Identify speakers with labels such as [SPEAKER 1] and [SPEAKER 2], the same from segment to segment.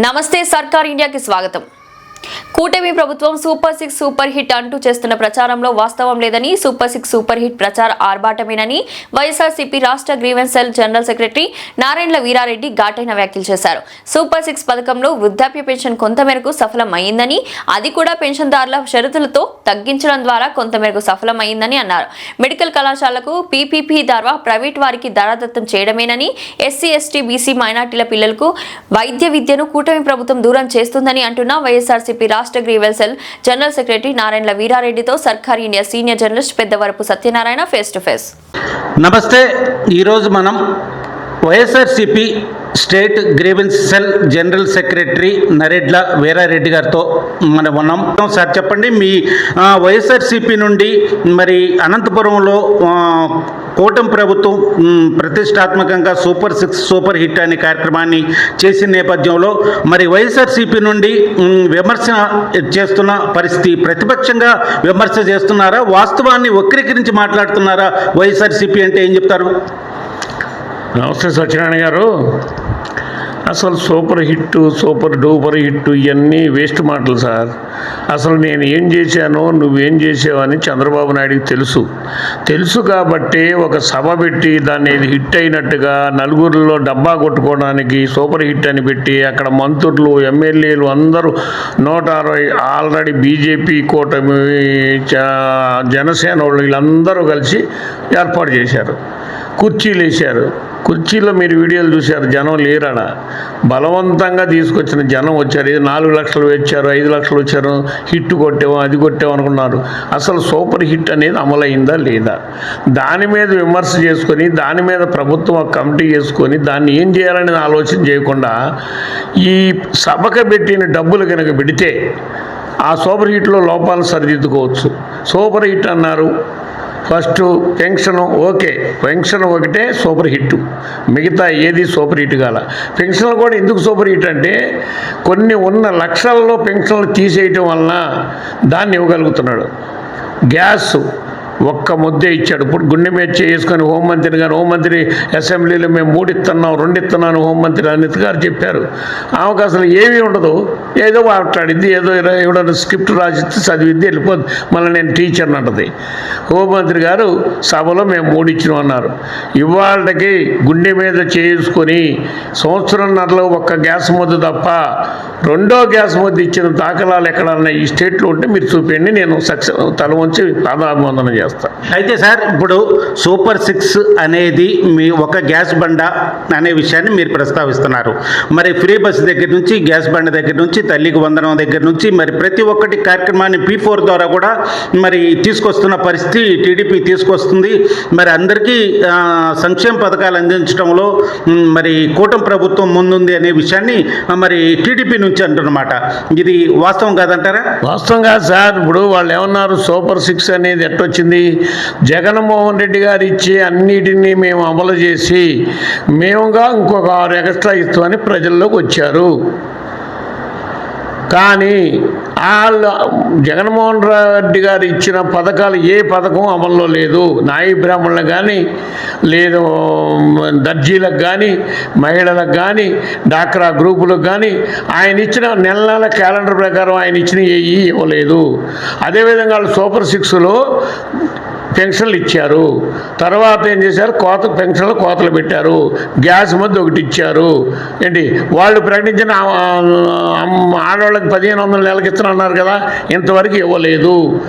[SPEAKER 1] నమస్తే సర్కార్ ఇండియాకి స్వాగతం కూటమి ప్రభుత్వం సూపర్ సిక్స్ సూపర్ హిట్ అంటూ చేస్తున్న ప్రచారంలో వాస్తవం లేదని సూపర్ సిక్స్ సూపర్ హిట్ ప్రచార ఆర్భాటమేనని వైఎస్ఆర్సీపీ రాష్ట్ర గ్రీవెన్స్ సెల్ జనరల్ సెక్రటరీ నారాయణల వీరారెడ్డి ఘాటైన వ్యాఖ్యలు చేశారు. సూపర్ సిక్స్ పథకంలో వృద్ధాప్య పెన్షన్ కొంతమేరకు సఫలం అయిందని అది కూడా పెన్షన్దారుల షరతులతో తగ్గించడం ద్వారా కొంతమేరకు సఫలం అయిందని అన్నారు. మెడికల్ కళాశాలకు పీపీపీ ద్వారా ప్రైవేట్ వారికి ధరాదత్తం చేయడమేనని ఎస్సీ ఎస్టీ బీసీ మైనార్టీల పిల్లలకు వైద్య విద్యను కూటమి ప్రభుత్వం దూరం చేస్తుందని అంటున్న వైఎస్ఆర్సీపీ రాష్ట్ర grievance cell general secretary Narayana వీరారెడ్డితో Sarkar India senior journalist Peddavarapu Satyanarayana face to face.
[SPEAKER 2] నమస్తే ఈరోజు మనం YSRCP state grievance cell general secretary Naredla Veera Reddy గారితో మనం ఉన్నాం. సార్ చెప్పండి మీ వైఎస్ఆర్సిపి నుండి మరి అనంతపురంలో కూటమి ప్రభుత్వం ప్రతిష్టాత్మకంగా సూపర్ సిక్స్ సూపర్ హిట్ అనే కార్యక్రమాన్ని చేసిన నేపథ్యంలో మరి వైఎస్ఆర్సీపీ నుండి విమర్శ చేస్తున్న పరిస్థితి ప్రతిపక్షంగా విమర్శ చేస్తున్నారా? వాస్తవాన్ని వక్రీకరించి మాట్లాడుతున్నారా వైఎస్ఆర్సీపీ అంటే ఏం చెప్తారు?
[SPEAKER 3] నమస్తే సత్యనారాయణ గారు. అసలు super hit super duper hit ఇవన్నీ వేస్ట్ మాటలు సార్. అసలు నేను ఏం చేశానో నువ్వేం చేసావు అని చంద్రబాబు నాయుడికి తెలుసు. తెలుసు కాబట్టి ఒక సభ పెట్టి దాన్ని హిట్ అయినట్టుగా నలుగురిలో డబ్బా కొట్టుకోవడానికి సూపర్ హిట్ అని పెట్టి అక్కడ మంత్రులు ఎమ్మెల్యేలు అందరూ నూట అరవై ఆల్రెడీ బీజేపీ కూటమి జనసేన వాళ్ళు వీళ్ళందరూ కలిసి ఏర్పాటు చేశారు. కుర్చీలు వేశారు కుర్చీలో మీరు వీడియోలు చూశారు జనం లేరాడ బలవంతంగా తీసుకొచ్చిన జనం వచ్చారు. ఇది నాలుగు లక్షలు వచ్చారు ఐదు లక్షలు వచ్చారు హిట్ కొట్టాము అది కొట్టాము అనుకున్నారు. అసలు సూపర్ హిట్ అనేది అమలైందా లేదా? దాని మీద విమర్శ చేసుకొని దాని మీద ప్రభుత్వం ఒక కమిటీ చేసుకొని దాన్ని ఏం చేయాలనేది ఆలోచన చేయకుండా ఈ సభకు పెట్టిన డబ్బులు కనుక పెడితే ఆ సూపర్ హిట్లో లోపాలు సరిదిద్దుకోవచ్చు. సూపర్ హిట్ అన్నారు. ఫస్ట్ పెన్షన్ ఓకే పెన్షన్ ఒకటే సూపర్ హిట్ మిగతా ఏది సూపర్ హిట్ కాల. పెన్షన్లు కూడా ఎందుకు సూపర్ హిట్ అంటే కొన్ని ఉన్న లక్షల్లో పెన్షన్లు తీసేయటం వలన దాన్ని ఇవ్వగలుగుతున్నాడు. గ్యాస్. ఒక్క ముద్దే ఇచ్చాడు. ఇప్పుడు గుండె మీద చేసుకొని హోంమంత్రి గారు హోంమంత్రి అసెంబ్లీలో మేము మూడు ఇస్తున్నాం రెండు ఇస్తున్నాను హోంమంత్రి అనిత్ గారు చెప్పారు. ఆమెకు అసలు ఏమీ ఉండదు. ఏదో మాట్లాడింది ఏదో ఎవడన్నా స్క్రిప్ట్ రాసిస్తే చదివిద్ది వెళ్ళిపోద్ది. మళ్ళీ నేను టీచర్ని అంటది. హోంమంత్రి గారు సభలో మేము మూడు ఇచ్చినాం అన్నారు. ఇవాళకి గుండె మీద చేసుకొని సంవత్సరంన్నరలో ఒక్క గ్యాస్ ముద్ద తప్ప రెండో గ్యాస్ ముద్ద ఇచ్చిన దాఖలాలు ఎక్కడన్నా ఈ స్టేట్లో ఉంటే మీరు చూపించండి నేను సక్సెస్ తల వంచి పాదాభివందనం చేస్తాను
[SPEAKER 2] అయితే సార్ ఇప్పుడు సూపర్ సిక్స్ అనేది మీ ఒక గ్యాస్ బండ అనే విషయాన్ని మీరు ప్రస్తావిస్తున్నారు. మరి ఫ్రీ బస్ దగ్గర నుంచి గ్యాస్ బండ దగ్గర నుంచి తల్లికి వందనం దగ్గర నుంచి మరి ప్రతి ఒక్కటి కార్యక్రమాన్ని పీ ఫోర్ ద్వారా కూడా మరి తీసుకొస్తున్న పరిస్థితి టీడీపీ తీసుకొస్తుంది. మరి అందరికీ సంక్షేమ పథకాలు అందించడంలో మరి కూటమి ప్రభుత్వం ముందుంది అనే విషయాన్ని మరి టీడీపీ నుంచి అంటున్నమాట. ఇది వాస్తవం కాదంటారా?
[SPEAKER 3] వాస్తవం కాదు సార్. ఇప్పుడు వాళ్ళు ఏమన్నారు? సూపర్ సిక్స్ అనేది ఎట్టొచ్చింది? జగన్మోహన్ రెడ్డి గారు ఇచ్చే అన్నిటినీ మేము అమలు చేసి మేముగా ఇంకొక ఆరు ఎక్స్ట్రా ఇస్తామని ప్రజల్లోకి వచ్చారు. కానీ వాళ్ళు జగన్మోహన్ రెడ్డి గారు ఇచ్చిన పథకాలు ఏ పథకం అమల్లో లేదు నాయి బ్రాహ్మణులకు కానీ లేదు దర్జీలకు కానీ మహిళలకు కానీ డాక్రా గ్రూపులకు కానీ ఆయన ఇచ్చిన నెల నెల క్యాలెండర్ ప్రకారం ఆయన ఇచ్చిన ఏవి ఇవ్వలేదు. అదేవిధంగా వాళ్ళు సూపర్ సిక్స్లో పెన్షన్లు ఇచ్చారు. తర్వాత ఏం చేశారు? కోత పెన్షన్లు కోతలు పెట్టారు. గ్యాస్ మధ్య ఒకటి ఇచ్చారు. ఏంటి? వాళ్ళు ప్రకటించిన ఆడవాళ్ళకి పదిహేను వందల నెలకి ఇస్తాను కదా ఇంతవరకు ఇవ్వలేదు.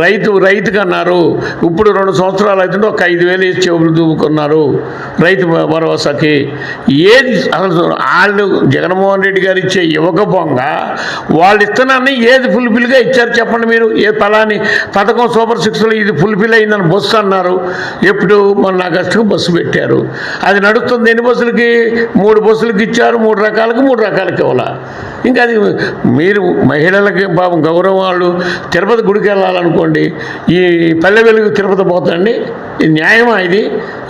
[SPEAKER 3] రైతు రైతుకి అన్నారు. ఇప్పుడు రెండు సంవత్సరాలు అవుతుంటే ఒక ఐదు వేలు ఇచ్చి చెవులు దూకున్నారు రైతు భరోసాకి. ఏది అసలు వాళ్ళు జగన్మోహన్ రెడ్డి గారు ఇచ్చే ఇవ్వకపోగా వాళ్ళు ఇస్తున్నారని ఏది ఫుల్ఫిల్గా ఇచ్చారు చెప్పండి మీరు? ఏ ఫలాని పథకం సూపర్ సిక్స్లో ఇది ఫుల్ఫిల్ అయిందని బస్సు అన్నారు. ఎప్పుడు మొన్న ఆగస్టుకు బస్సు పెట్టారు. అది నడుస్తుంది ఎన్ని బస్సులకి? మూడు బస్సులకి ఇచ్చారు మూడు రకాలకి మూడు రకాలకి ఇవ్వాల? ఇంకా అది మీరు మహిళలకి పాపం గౌరవం వాళ్ళు తిరుపతి గుడికి వెళ్ళాలనుకోండి ఈ పల్లె వెలుగు తిరుపతి పోతండి ఇది న్యాయమా ఇది?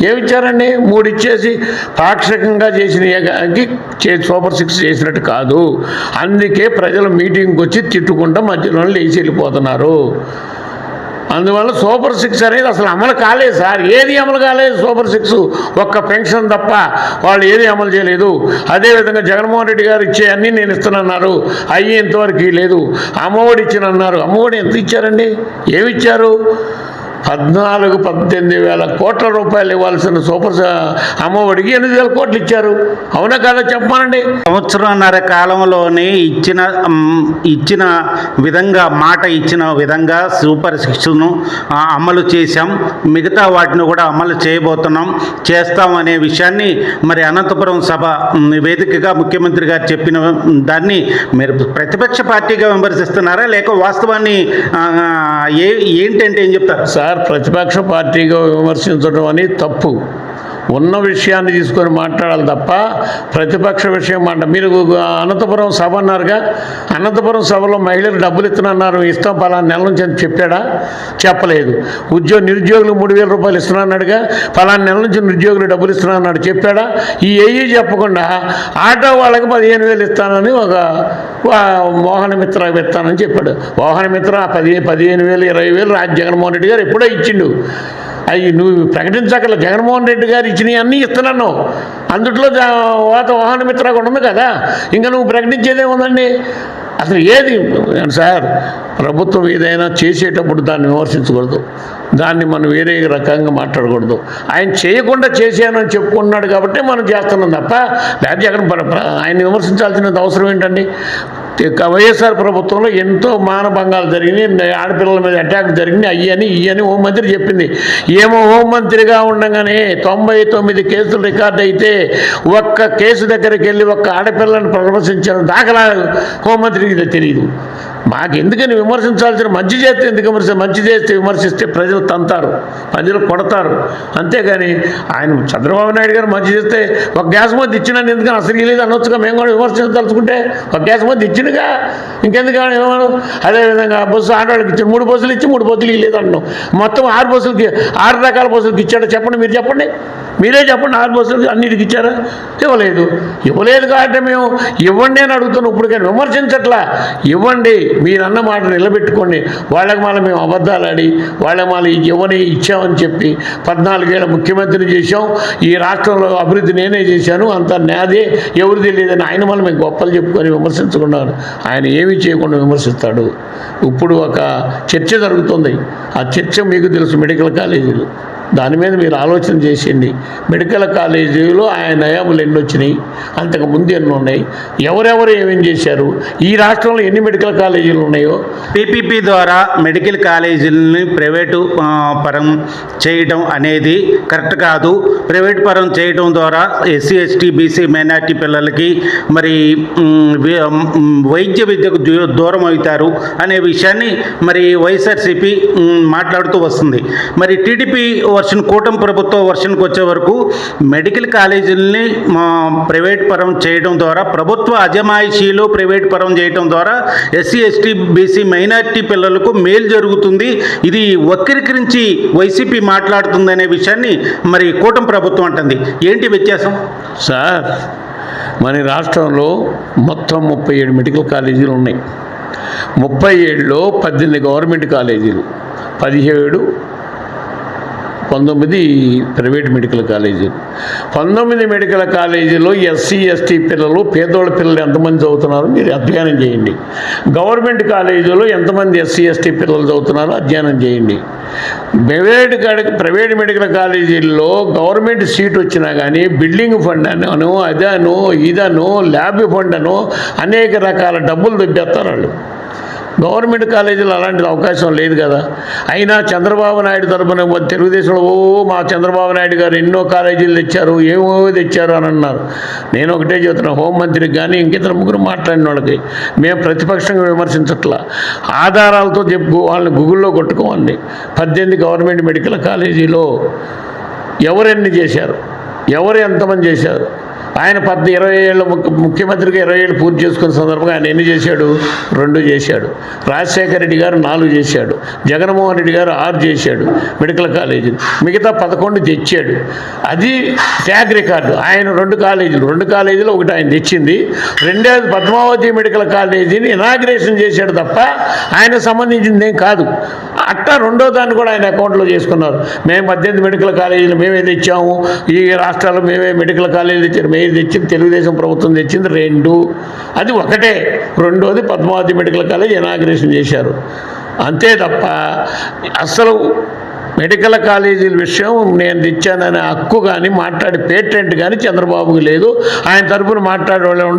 [SPEAKER 3] ఏమిచ్చారండి? మూడు ఇచ్చేసి పాక్షికంగా చేసిన సూపర్ సిక్స్ చేసినట్టు కాదు. అందుకే ప్రజలు మీటింగ్కి వచ్చి తిట్టుకుంటా మధ్యలో లేచి వెళ్ళిపోతున్నారు. అందువల్ల సూపర్ సిక్స్ అనేది అసలు అమలు కాలేదు సార్. ఏది అమలు కాలేదు సూపర్ సిక్స్. ఒక్క పెన్షన్ తప్ప వాళ్ళు ఏది అమలు చేయలేదు. అదేవిధంగా జగన్మోహన్ రెడ్డి గారు ఇచ్చే అన్నీ నేను ఇస్తానన్నారు. అయ్యి ఇంతవరకు లేదు. అమ్మఒడి ఇచ్చినన్నారు. అమ్మఒడి ఎంత ఇచ్చారండి? ఏమిచ్చారు? పద్నాలుగు పద్దెనిమిది వేల కోట్ల రూపాయలు ఇవ్వాల్సిన సూపర్ అమ్మఒడికి ఎనిమిది వేల కోట్లు ఇచ్చారు. అవునా కాదా చెప్పమానండి
[SPEAKER 2] సంవత్సరంన్నర కాలంలోనే ఇచ్చిన ఇచ్చిన విధంగా మాట ఇచ్చిన విధంగా సూపర్ సిక్స్ను అమలు చేశాం. మిగతా వాటిని కూడా అమలు చేయబోతున్నాం. చేస్తాం అనే విషయాన్ని మరి అనంతపురం సభ వేదికగా ముఖ్యమంత్రి గారు చెప్పిన దాన్ని మీరు ప్రతిపక్ష పార్టీగా విమర్శిస్తున్నారా? లేక వాస్తవాన్ని ఏ ఏంటంటే ఏం చెప్తారు?
[SPEAKER 3] సార్ ప్రతిపక్ష పార్టీగా విమర్శించడం అని తప్పు. ఉన్న విషయాన్ని తీసుకొని మాట్లాడాలి తప్ప ప్రతిపక్ష విషయం మాట మీరు అనంతపురం సభ అన్నారుగా అనంతపురం సభలో మహిళలు డబ్బులు ఇస్తున్నారు ఇస్తాం పలానా నెల నుంచి అని చెప్పాడా? చెప్పలేదు. ఉద్యోగ నిరుద్యోగులు మూడు వేల రూపాయలు ఇస్తున్నాన్నాడుగా పలానా నెల నుంచి నిరుద్యోగులు డబ్బులు ఇస్తున్నాడు చెప్పాడా? ఈ ఏఈ చెప్పకుండా ఆటో వాళ్ళకి పదిహేను వేలు ఇస్తానని ఒక మోహనమిత్ర మోహన మిత్ర చెప్పాడు. మోహన మిత్ర పది పదిహేను వేలు ఇరవై వేలు రాజ్ జగన్మోహన్ రెడ్డి గారు ఎప్పుడో ఇచ్చిండు. అవి నువ్వు ప్రకటించగల జగన్మోహన్ రెడ్డి గారు ఇచ్చినవి అన్నీ ఇస్తున్నాను. అందుట్లో జా- వాత వాహన మిత్ర కూడా ఉంది కదా. ఇంకా నువ్వు ప్రకటించేదే ఉందండి. అసలు ఏది? సార్ ప్రభుత్వం ఏదైనా చేసేటప్పుడు దాన్ని విమర్శించకూడదు. దాన్ని మనం వేరే రకంగా మాట్లాడకూడదు. ఆయన చేయకుండా చేశానని చెప్పుకున్నాడు కాబట్టి మనం చేస్తున్నాం తప్ప లేకపోతే జగన్ ఆయన విమర్శించాల్సిన అవసరం ఏంటండి? వైఎస్ఆర్ ప్రభుత్వంలో ఎంతో మానభంగాలు జరిగినాయి. ఆడపిల్లల మీద అటాక్ జరిగినాయి. అయ్యని ఇయ్యని హోంమంత్రి చెప్పింది. ఏమో హోంమంత్రిగా ఉండగానే తొంభై తొమ్మిది కేసులు రికార్డ్ అయితే ఒక్క కేసు దగ్గరికి వెళ్ళి ఒక్క ఆడపిల్లను ప్రదర్శించిన దాఖలా హోంమంత్రికి ఇది తెలియదు మాకు ఎందుకని విమర్శించాల్సిన మంచి చేస్తే ఎందుకు విమర్శ మంచి చేస్తే విమర్శిస్తే ప్రజలు తంతారు ప్రజలు కొడతారు. అంతేగాని ఆయన చంద్రబాబు నాయుడు గారు మంచి చేస్తే ఒక గ్యాస్ మంది ఇచ్చినందుకు ఎందుకని అసలు లేదు అనొచ్చుగా మేము కూడా విమర్శించదలుచుకుంటే ఒక గ్యాస్ మంది ఇచ్చినగా ఇంకెందుకు ఏమను అదేవిధంగా బస్సు ఆడవాళ్ళకి ఇచ్చాడు మూడు బస్సులు ఇచ్చి మూడు బస్సులు ఇవ్వలేదు అంటున్నాం మొత్తం ఆరు బస్సులకి ఆరు రకాల బస్సులకి ఇచ్చాడు. చెప్పండి మీరు చెప్పండి. మీరే చెప్పండి ఆరు బస్సులు అన్నిటికి ఇచ్చారా? ఇవ్వలేదు. ఇవ్వలేదు కాబట్టి మేము ఇవ్వండి అని అడుగుతున్నాం. ఇప్పుడు కానీ విమర్శించట్లా. ఇవ్వండి మీరు అన్న మాట నిలబెట్టుకోండి. వాళ్ళకి మళ్ళీ మేము అబద్ధాలు ఆడి వాళ్ళకి మళ్ళీ ఇవ్వని ఇచ్చామని చెప్పి పద్నాలుగేళ్ళ ముఖ్యమంత్రిని చేశాం. ఈ రాష్ట్రంలో అభివృద్ధి నేనే చేశాను. అంత నాదే ఎవరిది లేదని ఆయన మళ్ళీ మేము గొప్పలు చెప్పుకొని విమర్శించుకున్నాను ఆయన ఏమీ చేయకుండా విమర్శిస్తాడు. ఇప్పుడు ఒక చర్చ జరుగుతుంది. ఆ చర్చ మీకు తెలుసు మెడికల్ కాలేజీలు. దాని మీద మీరు ఆలోచన చేసేయండి మెడికల్ కాలేజీలో ఆయన నయాములు ఎన్ని వచ్చినాయి? అంతకు ముందు ఎన్ని ఉన్నాయి? ఎవరెవరు ఏమేమి చేశారు? ఈ రాష్ట్రంలో ఎన్ని మెడికల్ కాలేజీలు ఉన్నాయో?
[SPEAKER 2] పీపీపీ ద్వారా మెడికల్ కాలేజీలని ప్రైవేటు పరం చేయడం అనేది కరెక్ట్ కాదు. ప్రైవేట్ పరం చేయడం ద్వారా ఎస్సీ ఎస్టీ బీసీ మైనార్టీ పిల్లలకి మరి వైద్య విద్యకు దూ- దూరం అవుతారు అనే విషయాన్ని మరి వైఎస్ఆర్సీపీ మాట్లాడుతూ వస్తుంది. మరి టీడీపీ వర్షన్ కూటమి ప్రభుత్వ వర్షన్కి వచ్చే వరకు మెడికల్ కాలేజీలని మా ప్రైవేట్ పరం చేయడం ద్వారా ప్రభుత్వ అజమాయిషీలు ప్రైవేట్ పరం చేయడం ద్వారా ఎస్సీ ఎస్టీ బీసీ మైనారిటీ పిల్లలకు మేలు జరుగుతుంది. ఇది వక్రీకరించి వైసీపీ మాట్లాడుతుందనే విషయాన్ని మరి కూటమి ప్రభుత్వం అంటుంది. ఏంటి వ్యత్యాసం?
[SPEAKER 3] సార్ మన రాష్ట్రంలో మొత్తం ముప్పై ఏడు మెడికల్ కాలేజీలు ఉన్నాయి. ముప్పై ఏడులో పద్దెనిమిది గవర్నమెంట్ కాలేజీలు పదిహేడు పంతొమ్మిది ప్రైవేట్ మెడికల్ కాలేజీలు పంతొమ్మిది మెడికల్ కాలేజీలో ఎస్సీ ఎస్టీ పిల్లలు పేదోళ్ళ పిల్లలు ఎంతమంది చదువుతున్నారో మీరు అధ్యయనం చేయండి. గవర్నమెంట్ కాలేజీలో ఎంతమంది ఎస్సీ ఎస్టీ పిల్లలు చదువుతున్నారో అధ్యయనం చేయండి. ప్రైవేట్ ప్రైవేట్ మెడికల్ కాలేజీల్లో గవర్నమెంట్ సీట్ వచ్చినా కానీ బిల్డింగ్ ఫండ్ అను అదను ఇదను ల్యాబ్ ఫండ్ అను అనేక రకాల డబ్బులు దొబ్బేస్తారు వాళ్ళు. గవర్నమెంట్ కాలేజీలో అలాంటి అవకాశం లేదు కదా. అయినా చంద్రబాబు నాయుడు తరపున తెలుగుదేశంలో ఓ మా చంద్రబాబు నాయుడు గారు ఎన్నో కాలేజీలు తెచ్చారు ఏమో తెచ్చారు అని అన్నారు. నేను ఒకటే చెబుతున్నా హోంమంత్రికి కానీ ఇంకిద్దరు ముగ్గురు మాట్లాడిన వాళ్ళకి మేము ప్రతిపక్షంగా విమర్శించట్లా. ఆధారాలతో చెప్పు వాళ్ళని గూగుల్లో కొట్టుకోండి. పద్దెనిమిది గవర్నమెంట్ మెడికల్ కాలేజీలో ఎవరెన్ని చేశారు? ఎవరు ఎంతమంది చేశారు? ఆయన పద్ ఇరవై ఏళ్ళు ముఖ్యమంత్రిగా ఇరవై ఏళ్ళు పూర్తి చేసుకున్న సందర్భంగా ఆయన ఎన్ని చేశాడు? రెండు చేశాడు. రాజశేఖర రెడ్డి గారు నాలుగు చేశాడు. జగన్మోహన్ రెడ్డి గారు ఆరు చేశాడు. మెడికల్ కాలేజీలు. మిగతా పదకొండు తెచ్చాడు. అది ట్యాగ్ రికార్డు. ఆయన రెండు కాలేజీలు. రెండు కాలేజీలు ఒకటి ఆయన తెచ్చింది. రెండేది పద్మావతి మెడికల్ కాలేజీని ఇనాగ్రేషన్ చేశాడు తప్ప ఆయన సంబంధించింది ఏం కాదు. అట్టా రెండో దాన్ని కూడా ఆయన అకౌంట్లో చేసుకున్నారు. మేము పద్దెనిమిది మెడికల్ కాలేజీలు మేమే తెచ్చాము. ఈ రాష్ట్రాల్లో మేమే మెడికల్ కాలేజీలు తెచ్చారు. మేము తెచ్చింది? తెలుగుదేశం ప్రభుత్వం తెచ్చింది రెండు. అది ఒకటే. రెండోది పద్మావతి మెడికల్ కాలేజ్ ఇనాగ్రేషన్ చేశారు. అంతే తప్ప అసలు మెడికల్ కాలేజీల విషయం నేను తెచ్చాననే హక్కు కానీ మాట్లాడే పేటెంట్ కానీ చంద్రబాబుకి లేదు. ఆయన తరపున మాట్లాడే వాళ్ళు ఉంటే